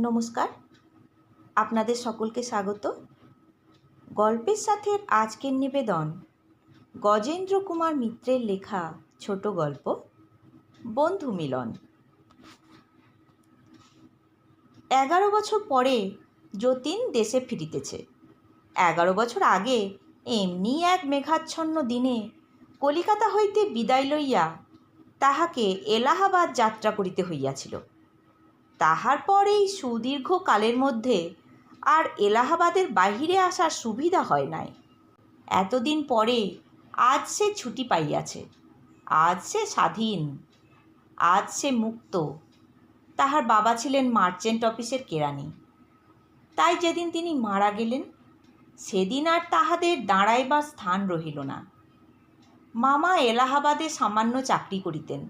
নমস্কার। আপনাদের সকলকে স্বাগত। গল্পের সাথে আজকের নিবেদন, গজেন্দ্র কুমার মিত্রের লেখা ছোট গল্প, বন্ধু মিলন। এগারো বছর পরে যতীন দেশে ফিরিতেছে। এগারো বছর আগে এমনি এক মেঘাচ্ছন্ন দিনে কলিকাতা হইতে বিদায় লইয়া তাহাকে এলাহাবাদ যাত্রা করিতে হইয়াছিল। তাহার পর এই সুদীর্ঘ কালের মধ্যে আর এলাহাবাদের বাহিরে আসার সুবিধা হয় নাই। এতদিন পরে আজ সে ছুটি পাইয়াছে। আজ সে স্বাধীন। আজ সে মুক্ত। তাহার বাবা ছিলেন মার্চেন্ট অফিসের কেরানি। তাই যেদিন তিনি মারা গেলেন, সেদিন আর তাহাদের দাঁড়াইবার স্থান রহিল না। মামা এলাহাবাদে সামান্য চাকরি করিতেন।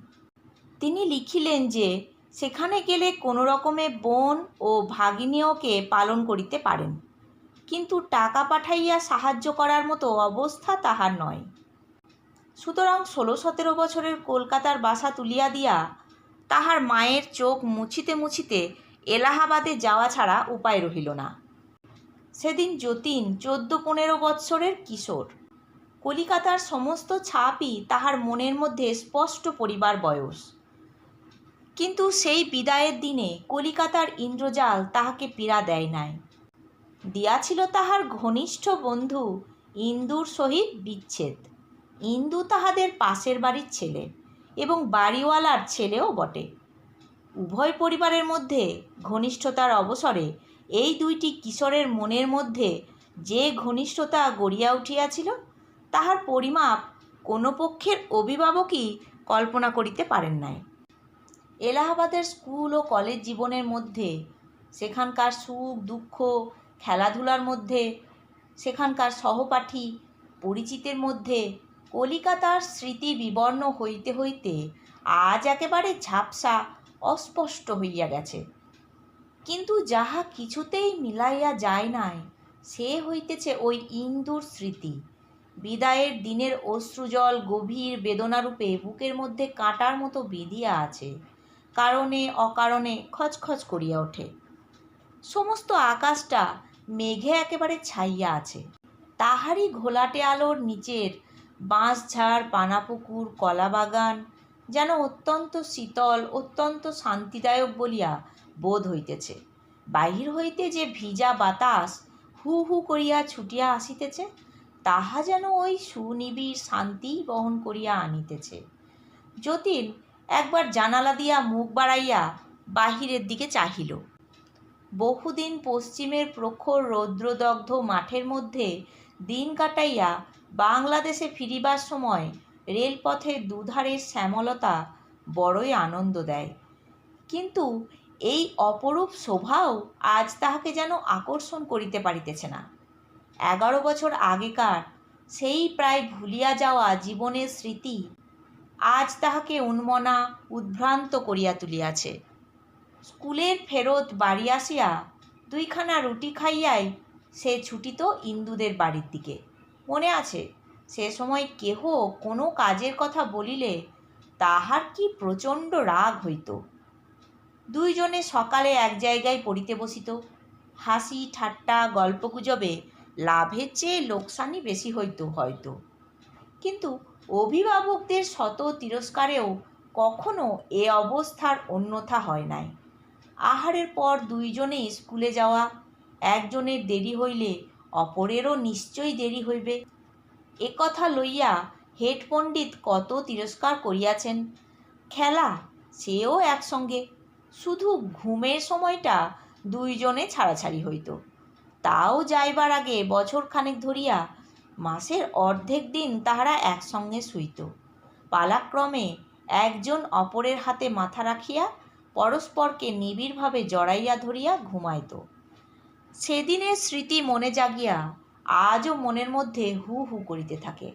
তিনি লিখিলেন যে সেখানে গেলে কোনো রকমে বোন ও ভাগিনীয়কে পালন করিতে পারেন। কিন্তু টাকা পাঠাইয়া সাহায্য করার মতো অবস্থা তাহার নয়। সুতরাং ষোলো সতেরো বছরের কলকাতার বাসা তুলিয়া দিয়া তাহার মায়ের চোখ মুছিতে মুছিতে এলাহাবাদে যাওয়া ছাড়া উপায় রহিল না। সেদিন যতীন চোদ্দ পনেরো বৎসরের কিশোর। কলিকাতার সমস্ত ছাপই তাহার মনের মধ্যে স্পষ্ট পরিবার বয়স। কিন্তু সেই বিদায়ের দিনে কলিকাতার ইন্দ্রজাল তাহাকে পীড়া দেয় নাই। দিয়াছিল তাহার ঘনিষ্ঠ বন্ধু ইন্দুর সহিত বিচ্ছেদ। ইন্দু তাহাদের পাশের বাড়ির ছেলে এবং বাড়িওয়ালার ছেলেও বটে। উভয় পরিবারের মধ্যে ঘনিষ্ঠতার অবসরে এই দুইটি কিশোরের মনের মধ্যে যে ঘনিষ্ঠতা গড়িয়া উঠিয়াছিল, তাহার পরিমাপ কোনো পক্ষের অভিভাবকই কল্পনা করিতে পারেন নাই। এলাহাবাদের স্কুল ও কলেজ জীবনের মধ্যে, সেখানকার সুখ, দুঃখ, খেলাধুলার মধ্যে, সেখানকার সহপাঠী পরিচিতের মধ্যে, কলিকাতার স্মৃতি বিবর্ণ হইতে হইতে আজ একেবারে ঝাপসা অস্পষ্ট হইয়া গেছে। কিন্তু যাহা কিছুতেই মিলাইয়া যায় নাই, সে হইতেছে ওই ইন্দুর স্মৃতি। বিদায়ের দিনের অশ্রুজল গভীর বেদনারূপে বুকের মধ্যে কাঁটার মতো বিঁধিয়া আছে। কারণে, অকারণে খচখচ করিয়া ওঠে। সমস্ত আকাশটা মেঘে একেবারে ছাইয়া আছে। তাহারই ঘোলাটে আলোর নিচের বাঁশঝাড় পানাপুকুর, কলাবাগান যেন অত্যন্ত শীতল, অত্যন্ত শান্তিদায়ক বলিয়া বোধ হইতেছে। বাহির হইতে যে ভিজা বাতাস হু হু করিয়া ছুটিয়া আসিতেছে, তাহা যেন ওই সুনিবিড় শান্তিই বহন করিয়া আনিতেছে। যতীন একবার জানালা দিয়া মুখ বাড়াইয়া বাহিরের দিকে চাহিল। বহুদিন পশ্চিমের প্রখর রৌদ্রদগ্ধ মাঠের মধ্যে দিন কাটাইয়া বাংলাদেশে ফিরিবার সময় রেলপথের দুধারের শ্যামলতা বড়ই আনন্দ দেয়। কিন্তু এই অপরূপ শোভাও আজ তাহাকে যেন আকর্ষণ করিতে পারিতেছে না। এগারো বছর আগেকার সেই প্রায় ভুলিয়া যাওয়া জীবনের স্মৃতি আজ তাহাকে উন্মনা উদ্ভ্রান্ত করিয়া তুলিয়াছে। স্কুলের ফেরত বাড়ি আসিয়া দুইখানা রুটি খাইয়াই সে ছুটিত ইন্দুদের বাড়ির দিকে। মনে আছে, সে সময় কেহ কোনো কাজের কথা বলিলে তাহার কি প্রচণ্ড রাগ হইত। দুইজনে সকালে এক জায়গায় পড়িতে বসিত। হাসি, ঠাট্টা, গল্পগুজবে লাভের চেয়ে লোকসানই বেশি হইত হয়তো। কিন্তু অভিভাবকদের শত তিরস্কারেও কখনো এ অবস্থার অন্যথা হয় নাই। আহারের পর দুইজনে স্কুলে যাওয়া, একজনের দেরি হইলে অপরেরও নিশ্চয়ই দেরি হইবে। একথা লইয়া হেড পণ্ডিত কত তিরস্কার করিয়াছেন। খেলা, সেও একসঙ্গে, শুধু ঘুমের সময়টা দুইজনে ছাড়াছাড়ি হইত। তাও যাইবার আগে বছরখানেক ধরিয়া মাসের অর্ধেক দিন তাহারা একসঙ্গে শুইত। পালাক্রমে একজন অপরের হাতে মাথা রাখিয়া পরস্পরকে নিবিড়ভাবে জড়াইয়া ধরিয়া ঘুমাইত। সেদিনের স্মৃতি মনে জাগিয়া আজও মনের মধ্যে হু হু করিতে থাকে।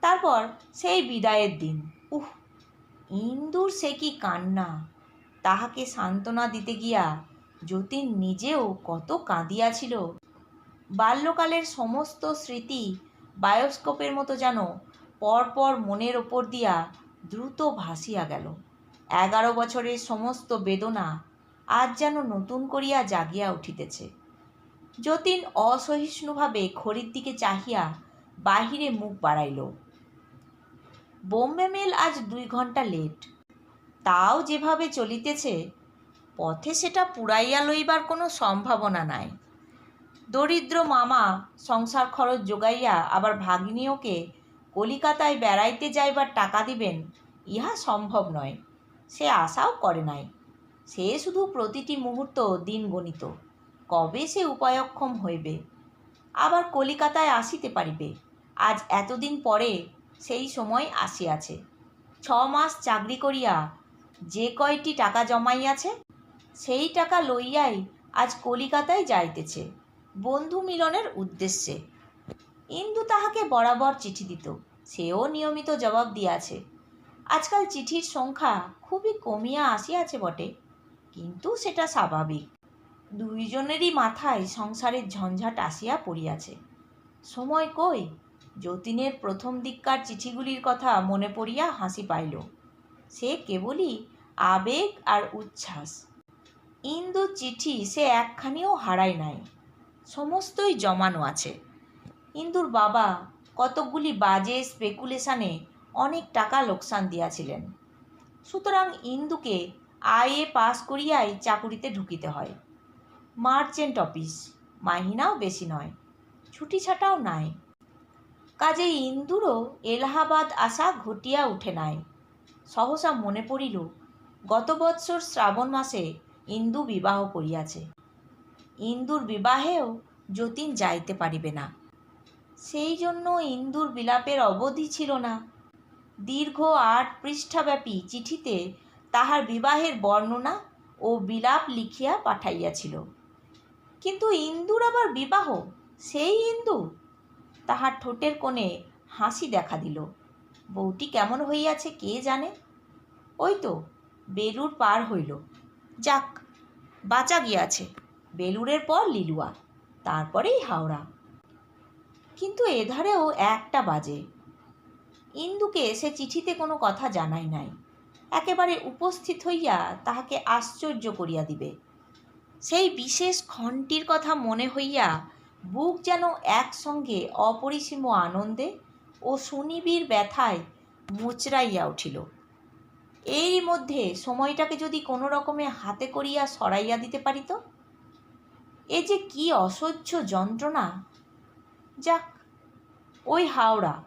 তারপর সেই বিদায়ের দিন। উহ, ইন্দুর সে কি কান্না! তাহাকে সান্ত্বনা দিতে গিয়া যতীন নিজেও কত কাঁদিয়াছিল। বাল্যকালের সমস্ত স্মৃতি বায়োস্কোপের মতো যেন পরপর মনের ওপর দিয়া দ্রুত ভাসিয়া গেল। এগারো বছরের সমস্ত বেদনা আজ যেন নতুন করিয়া জাগিয়া উঠিতেছে। যতীন অসহিষ্ণুভাবে খড়ির দিকে চাহিয়া বাহিরে মুখ বাড়াইল। বোম্বে মেল আজ দুই ঘণ্টা লেট। তাও যেভাবে চলিতেছে, পথে সেটা পুরাইয়া লইবার কোনো সম্ভাবনা নাই। দরিদ্র মামা সংসার খরচ যোগাইয়া আবার ভাগ্নিওকে কলিকাতায় বেড়াইতে যাইবার টাকা দিবেন, ইহা সম্ভব নয়। সে আশাও করে নাই। সে শুধু প্রতিটি মুহূর্ত দিন গণিত, কবে সে উপায়ক্ষম হইবে? আবার কলিকাতায় আসিতে পারিবে, আজ এতদিন পরে সেই সময় আসিয়াছে। ছ মাস চাকরি করিয়া যে কয়টি টাকা জমাইয়াছে, সেই টাকা লইয়াই আজ কলিকাতায় যাইতেছে। বন্ধু মিলনের উদ্দেশ্যে। ইন্দু তাহাকে বরাবর চিঠি দিত। সেও নিয়মিত জবাব দিয়াছে, আজকাল চিঠির সংখ্যা খুবই কমিয়া আসিয়াছে বটে, কিন্তু সেটা স্বাভাবিক। দুইজনেরই মাথায় সংসারের ঝঞ্ঝাট আসিয়া পড়িয়াছে। সময় কই? যতীনের প্রথম দিককার চিঠিগুলির কথা মনে পড়িয়া হাসি পাইল। সে কেবলই আবেগ আর উচ্ছ্বাস। ইন্দু চিঠি সে একখানিও হারায় নাই। সমস্তই জমানো আছে। ইন্দুর বাবা কতকগুলি বাজে স্পেকুলেশানে অনেক টাকা লোকসান দিয়াছিলেন। সুতরাং ইন্দুকে আইএ পাস করিয়াই চাকুরিতে ঢুকিতে হয়। মার্চেন্ট অফিস, মাহিনাও বেশি নয়, ছুটি ছাটাও নাই। কাজেই ইন্দুরও এলাহাবাদ আসা ঘটিয়া উঠে নাই। সহসা মনে পড়িল, গত বৎসর শ্রাবণ মাসে ইন্দু বিবাহ করিয়াছে। ইন্দুর বিবাহেও যতীন যাইতে পারিবে না। সেই জন্য ইন্দুর বিলাপের অবধি ছিল না। দীর্ঘ আট পৃষ্ঠাব্যাপী চিঠিতে তাহার বিবাহের বর্ণনা ও বিলাপ লিখিয়া পাঠাইয়াছিল। কিন্তু ইন্দুর আবার বিবাহ? সেই ইন্দু তাহার ঠোঁটের কোণে হাসি দেখা দিল। বউটি কেমন হইয়াছে কে জানে? ওই তো বেলুর পার হইল। যাক, বাঁচা গিয়াছে। বেলুরের পর লিলুয়া, তারপরেই হাওড়া। কিন্তু এধারেও একটা বাজে। ইন্দুকে সে চিঠিতে কোনো কথা জানাই নাই। একেবারে উপস্থিত হইয়া তাহাকে আশ্চর্য করিয়া দিবে। সেই বিশেষ ক্ষণটির কথা মনে হইয়া বুক যেন একসঙ্গে অপরিসীম আনন্দে ও সুনিবিড় ব্যথায় মুচড়াইয়া উঠিল। এরই মধ্যে সময়টাকে যদি কোনো রকমে হাতে করিয়া সরাইয়া দিতে পারিত? এ যে কি অসহ্য যন্ত্রণা। যাক, ওই হাওড়া।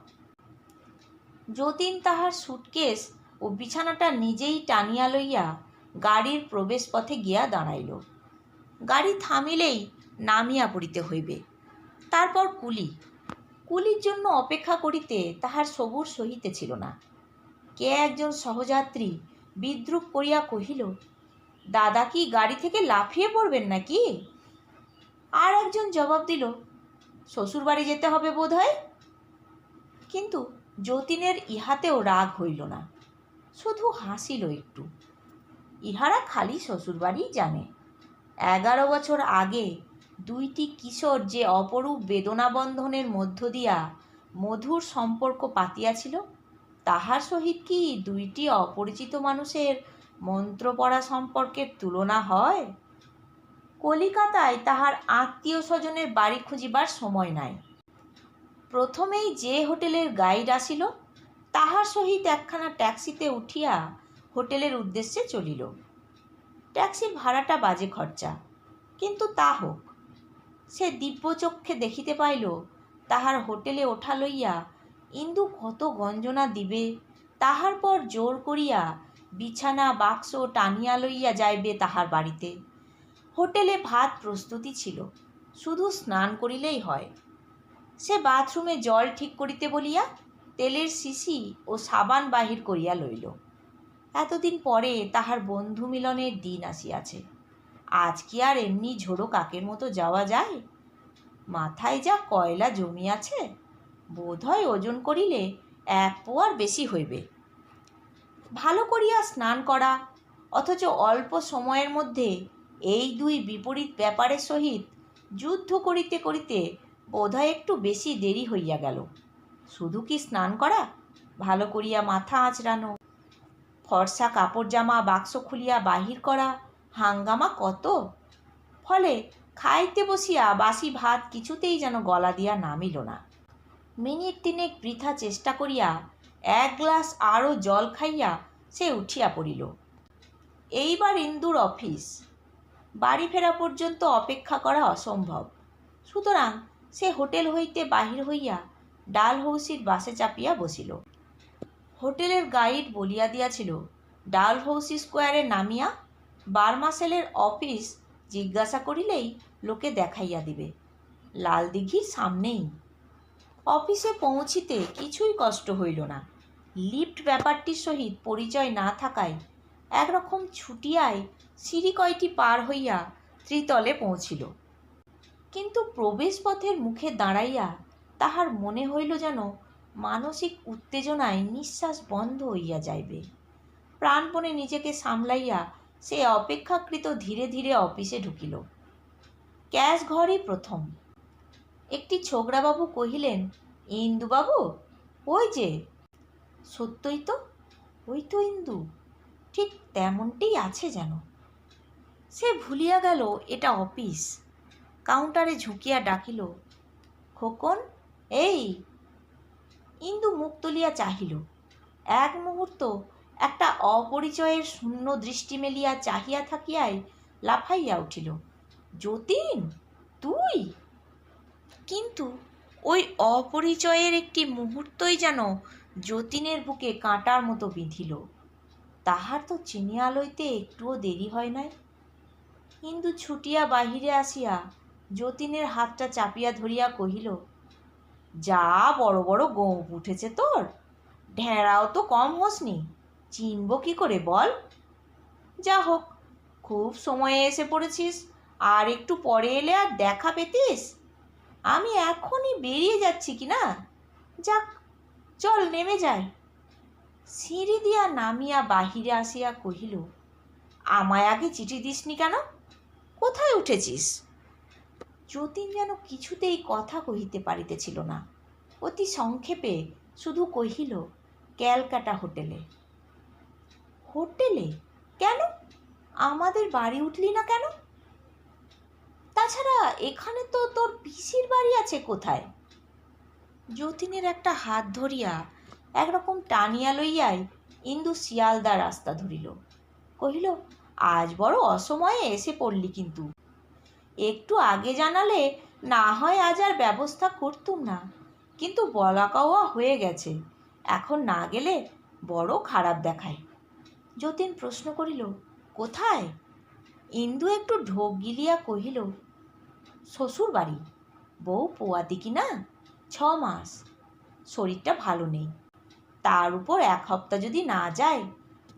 যতীন তাহার সুটকেস ও বিছানাটা নিজেই টানিয়া লইয়া গাড়ির প্রবেশপথে গিয়া দাঁড়াইল। গাড়ি থামিলেই নামিয়া পড়িতে হইবে। তারপর কুলি। কুলির জন্য অপেক্ষা করিতে তাহার সবুর সহিতেছিল না। কে একজন সহযাত্রী বিদ্রুপ করিয়া কহিল, দাদা কি গাড়ি থেকে লাফিয়ে পড়বেন নাকি? আর একজন জবাব দিল, শ্বশুরবাড়ি যেতে হবে বোধ হয় কিন্তু যতীনের ইহাতেও রাগ হইল না, শুধু হাসিল একটু। ইহারা খালি শ্বশুরবাড়িই জানে। এগারো বছর আগে দুইটি কিশোর যে অপরূপ বেদনাবন্ধনের মধ্য দিয়া মধুর সম্পর্ক পাতিয়াছিল তাহার সহিত কি দুইটি অপরিচিত মানুষের মন্ত্র পড়া সম্পর্কের তুলনা হয়? কলিকাতায় তাহার আত্মীয় স্বজনের বাড়ি খুঁজিবার সময় নাই। প্রথমেই যে হোটেলের গাইড আসিল, তাহার সহিত একখানা ট্যাক্সিতে উঠিয়া হোটেলের উদ্দেশ্যে চলিল। ট্যাক্সির ভাড়াটা বাজে খরচা, কিন্তু তা হোক। সে দিব্যচক্ষে দেখিতে পাইল, তাহার হোটেলে ওঠা লইয়া ইন্দু কত গঞ্জনা দিবে, তাহার পর জোর করিয়া বিছানা, বাক্স টানিয়া লইয়া যাইবে তাহার বাড়িতে। হোটেলে ভাত প্রস্তুতি ছিল। শুধু স্নান করিলেই হয়। সে বাথরুমে জল ঠিক করিতে বলিয়া তেলের শিশি ও সাবান বাহির করিয়া লইল। এতদিন পরে তাহার বন্ধু মিলনের দিন আসিয়াছে। আজ কি আর এমনি ঝোড়ো কাকের মতো যাওয়া যায়? মাথায় যা কয়লা জমিয়াছে, বোধহয় ওজন করিলে এক পোয়ার বেশি হইবে। ভালো করিয়া স্নান করা, অথচ অল্প সময়ের মধ্যে এই দুই বিপরীত ব্যাপারের সহিত যুদ্ধ করিতে করিতে বোধহয় একটু বেশি দেরি হইয়া গেল। শুধু কি স্নান করা? ভালো করিয়া মাথা আঁচড়ানো। ফর্সা কাপড় জামা বাক্স খুলিয়া বাহির করা, হাঙ্গামা কত? ফলে খাইতে বসিয়া বাসি ভাত কিছুতেই যেন গলা দিয়া নামিল না। মিনিট তিনেক বৃথা চেষ্টা করিয়া এক গ্লাস আরও জল খাইয়া সে উঠিয়া পড়িল। এইবার ইন্দুর অফিস। বাড়ি ফেরা পর্যন্ত অপেক্ষা করা অসম্ভব। সুতরাং সে হোটেল হইতে বাহির হইয়া ডালহৌসির বাসে চাপিয়া বসিল। হোটেলের গাইড বলিয়া দিয়াছিল ডালহৌসি স্কোয়ারে নামিয়া বারমাসেলের অফিস জিজ্ঞাসা করিলেই লোকে দেখাইয়া দিবে। লাল দিঘির সামনেই। অফিসে পৌঁছিতে কিছুই কষ্ট হইল না। লিফট ব্যাপারটির সহিত পরিচয় না থাকায় একরকম ছুটিয়ায় সিঁড়ি কয়টি পার হইয়া ত্রিতলে পৌঁছিল। কিন্তু প্রবেশপথের মুখে দাঁড়াইয়া তাহার মনে হইল যেন মানসিক উত্তেজনায় নিঃশ্বাস বন্ধ হইয়া যাইবে। প্রাণপণে নিজেকে সামলাইয়া সে অপেক্ষাকৃত ধীরে ধীরে অফিসে ঢুকিল। ক্যাশ ঘরই প্রথম। একটি ছোকরাবাবু কহিলেন, ইন্দুবাবু, ওই যে। সত্যই তো, ওই তো ইন্দু। ঠিক তেমনটিই আছে যেন। সে ভুলিয়া গেল এটা অফিস। কাউন্টারে ঝুঁকিয়া ডাকিল, খোকন, এই। ইন্দু মুখ তুলিয়া চাহিল। এক মুহূর্ত একটা অপরিচয়ের শূন্য দৃষ্টি মেলিয়া চাহিয়া থাকিয়াই লাফাইয়া উঠিল, যতীন, তুই? কিন্তু ওই অপরিচয়ের একটি মুহূর্তই যেন যতীনের বুকে কাঁটার মতো বিঁধিল। তাহার তো চিনিয়া লইতে একটুও দেরি হয় নাই। কিন্তু ছুটিয়া বাহিরে আসিয়া যতীনের হাতটা চাপিয়া ধরিয়া কহিল, যা বড় বড় গোঁপ উঠেছে তোর, ঢেঁড়াও তো কম হোসনি, চিনব কি করে বল? যা হোক, খুব সময়ে এসে পড়েছিস, আর একটু পরে এলে আর দেখা পেতিস? আমি এখনই বেরিয়ে যাচ্ছি কি না? যাক, চল, নেমে যাই। সিঁড়ি দিয়া নামিয়া বাহিরে আসিয়া কহিল, আমায় আগে চিঠি দিসনি কেন? কোথায় উঠেছিস? যতীন যেন কিছুতেই কথা কহিতে পারিতেছিল না। অতি সংক্ষেপে শুধু কহিল, ক্যালকাটা হোটেলে। হোটেলে? কেন? আমাদের বাড়ি উঠলি না কেন? তাছাড়া এখানে তো তোর পিসির বাড়ি আছে কোথায়? যতীনের একটা হাত ধরিয়া একরকম টানিয়া লইয়াই ইন্দু শিয়ালদা রাস্তা ধরিল। কহিল, আজ বড় অসময়ে এসে পড়লি কিন্তু। একটু আগে জানালে না হয় আজ আর ব্যবস্থা করতুম না। কিন্তু বলা কওয়া হয়ে গেছে, এখন না গেলে বড় খারাপ দেখায় যতীন প্রশ্ন করিল, কোথায় ইন্দু একটু ঢোক গিলিয়া কহিল, শ্বশুর বাড়ি। বউ পোয়াতি কি না ছ মাস। শরীরটা ভালো নেই। তার উপর এক হপ্তা যদি না যায়,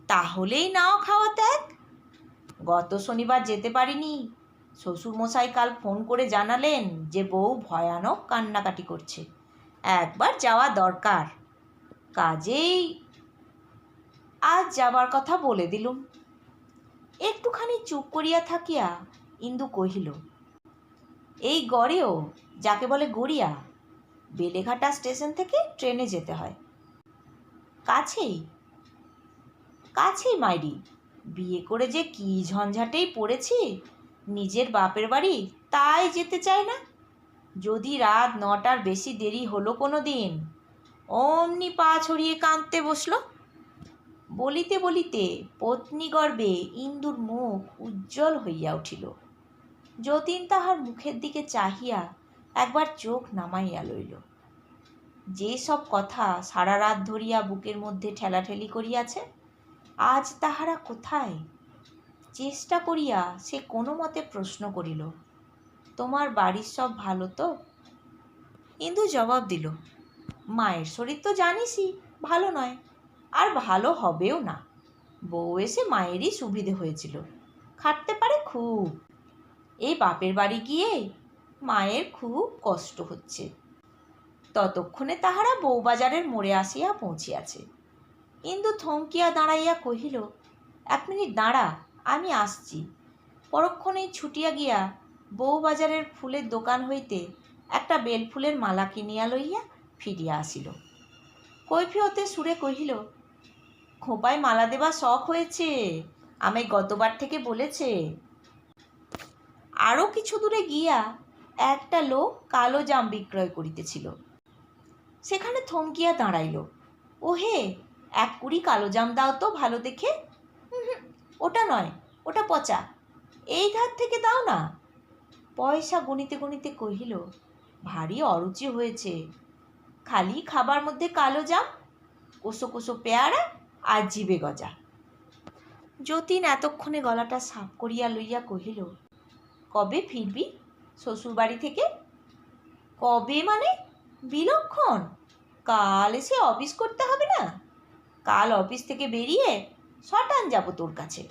তাহলেই নাও খাওয়া ত্যাগ। গত শনিবার যেতে পারিনি। শ্বশুরমশাই কাল ফোন করে জানালেন যে বউ ভয়ানক কান্নাকাটি করছে। একবার যাওয়া দরকার। কাজেই আজ যাবার কথা বলে দিলুম। একটুখানি চুপ করিয়া থাকিয়া ইন্দু কহিল, এই গড়েও যাকে বলে গড়িয়া, বেলেঘাটা স্টেশন থেকে ট্রেনে যেতে হয়। কাছেই। কাছেই মাইরি বিয়ে করে যে কি ঝঞ্ঝাটেই পড়েছি, নিজের বাপের বাড়ি তাই যেতে চায় না। যদি রাত নটার বেশি দেরি হলো কোনো দিন অমনি পা ছড়িয়ে কাঁদতে বসল। বলিতে বলিতে পত্নী গর্বে ইন্দুর মুখ উজ্জ্বল হইয়া উঠিল। যতীন তাহার মুখের দিকে চাহিয়া একবার চোখ নামাইয়া লইল। যে সব কথা সারা রাত ধরিয়া বুকের মধ্যে ঠেলাঠেলি করিয়াছে, আজ তাহারা কোথায়? চেষ্টা করিয়া সে কোনো মতে প্রশ্ন করিল, তোমার বাড়ির সব ভালো তো? ইন্দু জবাব দিল, মায়ের শরীর তো জানিসই, ভালো নয়, আর ভালো হবেও না। বউ এসে মায়েরই সুবিধে হয়েছিল, খাটতে পারে খুব। এই বাপের বাড়ি গিয়ে মায়ের খুব কষ্ট হচ্ছে। ততক্ষণে তাহারা বউবাজারের মোড়ে আসিয়া পৌঁছিয়াছে। ইন্দু থমকিয়া দাঁড়াইয়া কহিল, এক মিনিট দাঁড়া, আমি আসছি। পরক্ষণেই ছুটিয়া গিয়া বউবাজারের ফুলের দোকান হইতে একটা বেলফুলের মালা কিনিয়া লইয়া ফিরিয়া আসিল। কৈফিয়তে সুরে কহিল, খোঁপায় মালা দেবার শখ হয়েছে, আমায় গতবার থেকে বলেছে। আরও কিছু দূরে গিয়া একটা লোক কালো জাম বিক্রয় করিতেছিল। সেখানে থমকিয়া দাঁড়াইল। ওহে এক কুড়ি কালো জাম দাও তো ভালো দেখে। "উহুম, ওটা নয় ওটা পচা। এই ধার থেকে দাও না। পয়সা গণিতে গণিতে কহিল ভারী অরুচি হয়েছে। খালি খাবার মধ্যে কালো জাম কোসো কোসো পেয়ারা আর জিবে গজা। যতীন এতক্ষণে গলাটা সাফ করিয়া লইয়া কহিল কবে ফিরবি? শ্বশুরবাড়ি থেকে? কবে মানে বিলক্ষণ। কাল এসে অফিস করতে হবে না? কাল অফিস থেকে বেরিয়ে শটান যাব তোর কাছে।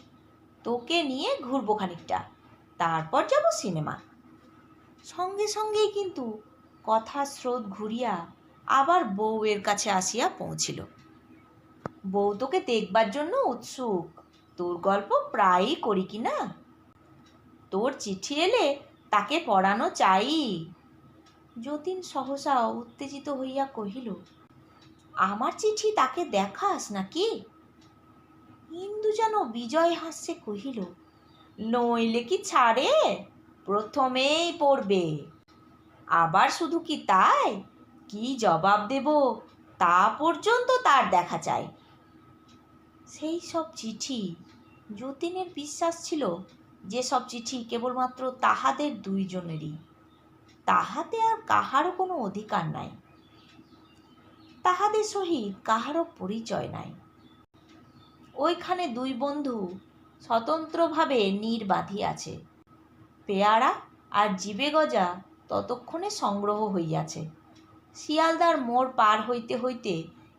তোকে নিয়ে ঘুরবো খানিকটা। তারপর যাব সিনেমা। সঙ্গে সঙ্গেই কিন্তু কথার স্রোত ঘুরিয়া আবার বউয়ের কাছে আসিয়া পৌঁছিল। বউ তোকে দেখবার জন্য উৎসুক। তোর গল্প প্রায়ই করি কি না? তোর চিঠি এলে তাকে পড়ানো চাই। যতীন সহসা উত্তেজিত হইয়া কহিল, আমার চিঠি তাকে দেখাস নাকি? ইন্দু যেন বিজয় হাস্যে কহিল, নইলে কি ছাড়ে? প্রথমেই পড়বে। আবার শুধু কি তাই? কি জবাব দেব? তা পর্যন্ত তার দেখা চাই। সেই সব চিঠি, যতীনের বিশ্বাস ছিল যে সব চিঠি কেবলমাত্র তাহাদের দুইজনেরই। তাহাতে আর কাহারও কোনো অধিকার নাই। তাহাদের সহিত কাহারও পরিচয় নাই। ওইখানে দুই বন্ধু স্বতন্ত্রভাবে নীর বাঁধিয়াছে। পেয়ারা আর জিবে গজা ততক্ষণে সংগ্রহ হইয়াছে। শিয়ালদার মোড় পার হইতে হইতে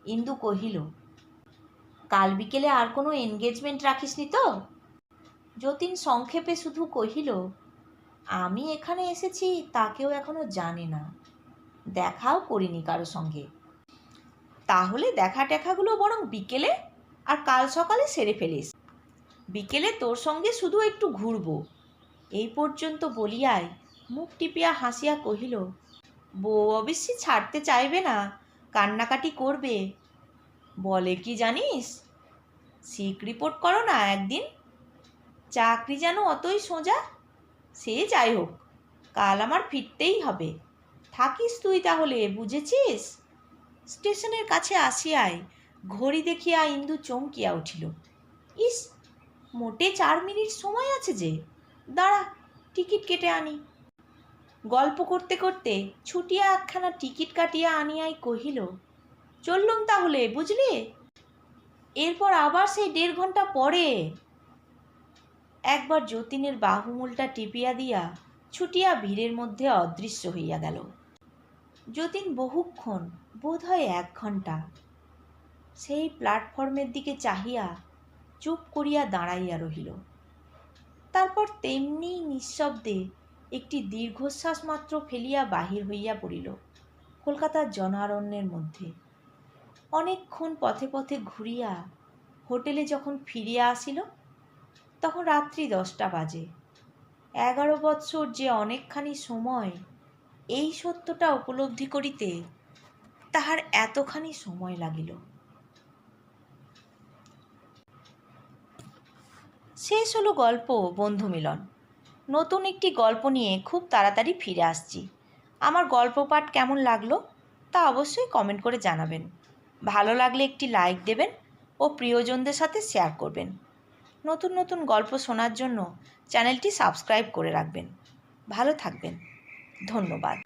ইন্দু কহিল, কাল বিকেলে আর কোনো এনগেজমেন্ট রাখিসনি তো? যতীন সংক্ষেপে শুধু কহিল আমি এখানে এসেছি তাকেও এখনও জানে না। দেখাও করিনি কারও সঙ্গে। তাহলে দেখা টেখাগুলো বরং বিকেলে আর কাল সকালে সেরে ফেলিস। বিকেলে তোর সঙ্গে শুধু একটু ঘুরবো। এই পর্যন্ত বলিয়াই মুখ টিপিয়া হাসিয়া কহিল, বউ অবশ্যই ছাড়তে চাইবে না, কান্নাকাটি করবে। বলে কি জানিস? সিক রিপোর্ট করো না একদিন। চাকরি যেন অতই সোজা সে যাই হোক, কাল আমার ফিরতেই হবে। থাকিস তুই তাহলে, বুঝেছিস? স্টেশনের কাছে আসিয়াই ঘড়ি দেখিয়া ইন্দু চমকিয়া উঠিল। ইস, মোটে চার মিনিট সময় আছে যে। দাঁড়া, টিকিট কেটে আনি। গল্প করতে করতে ছুটিয়া একখানা টিকিট কাটিয়া আনিয়াই কহিল, চললুম তাহলে, বুঝলি? এরপর আবার সেই দেড় ঘণ্টা পরে একবার যতীনের বাহুমূলটা টিপিয়া দিয়া ছুটিয়া ভিড়ের মধ্যে অদৃশ্য হইয়া গেল। যতীন বহুক্ষণ বোধ হয় এক ঘণ্টা সেই প্ল্যাটফর্মের দিকে চাহিয়া চুপ করিয়া দাঁড়াইয়া রহিল। তারপর তেমনি নিঃশব্দে একটি দীর্ঘশ্বাস মাত্র ফেলিয়া বাহির হইয়া পড়িল কলকাতার জনারণ্যের মধ্যে। অনেকক্ষণ পথে পথে ঘুরিয়া হোটেলে যখন ফিরিয়া আসিল তখন রাত্রি দশটা বাজে। এগারো বৎসর যে অনেকখানি সময়, এই সত্যটা উপলব্ধি করিতে তাহার এতখানি সময় লাগিল। শেষ হলো গল্প বন্ধু মিলন নতুন একটি গল্প নিয়ে খুব তাড়াতাড়ি ফিরে আসছি। আমার গল্প পাঠ কেমন লাগল তা অবশ্যই কমেন্ট করে জানাবেন। ভালো লাগলে একটি লাইক দেবেন ও প্রিয়জনদের সাথে শেয়ার করবেন। নতুন নতুন গল্প শোনার জন্য চ্যানেলটি সাবস্ক্রাইব করে রাখবেন। ভালো থাকবেন। ধন্যবাদ।